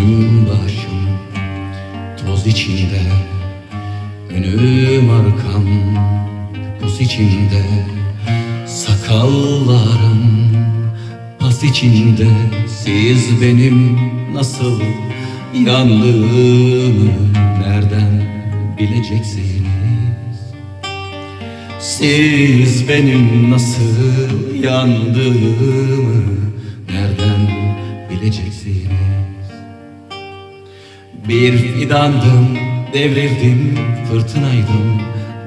Üstüm başım toz içinde Önüm arkam. Buz içinde Sakallarım pas içinde. Siz benim nasıl yandığımı Nereden bileceksiniz? Siz benim nasıl yandığımı Nereden bileceksiniz bir fidandım, devrildim, fırtınaydım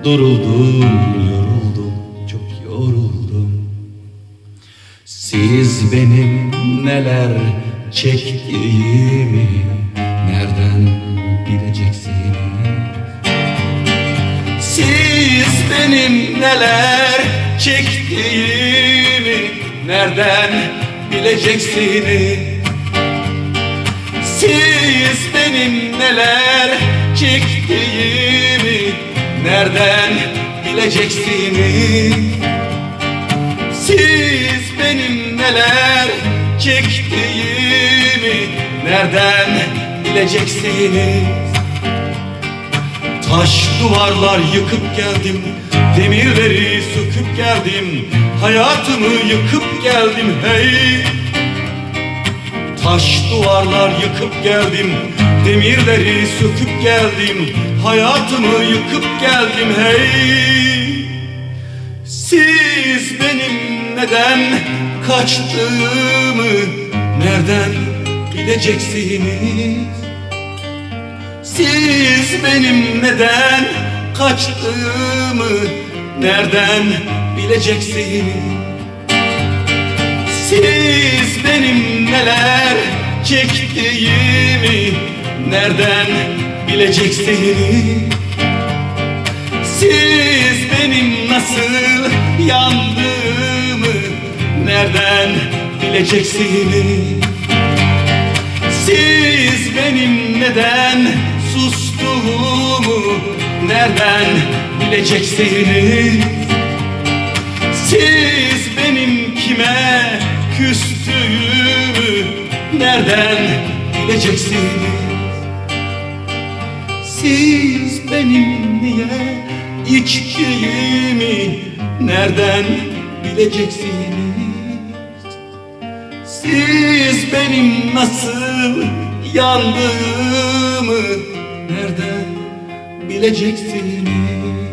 Duruldum, yoruldum, çok yoruldum. Siz benim neler çektiğimi Nereden bileceksiniz? Siz benim neler çektiğimi Nereden bileceksiniz benim neler çektiğimi nereden bileceksiniz? Siz benim neler çektiğimi nereden bileceksiniz? Taş duvarlar yıkıp geldim Demirleri söküp geldim Hayatımı yıkıp geldim hey Taş duvarlar yıkıp geldim Demirleri söküp geldim Hayatımı yıkıp geldim hey. Siz benim neden kaçtığımı Nereden bileceksiniz? Siz benim neden kaçtığımı Nereden bileceksiniz siz benim neler çektiğimi nereden bileceksiniz? Siz benim nasıl yandığımı nereden bileceksiniz? Siz benim neden sustuğumu nereden bileceksiniz? Siz benim kime küstüğümü nereden bileceksiniz? Siz benim niye içtiğimi nereden bileceksiniz? Siz benim nasıl yandığımı nereden bileceksiniz?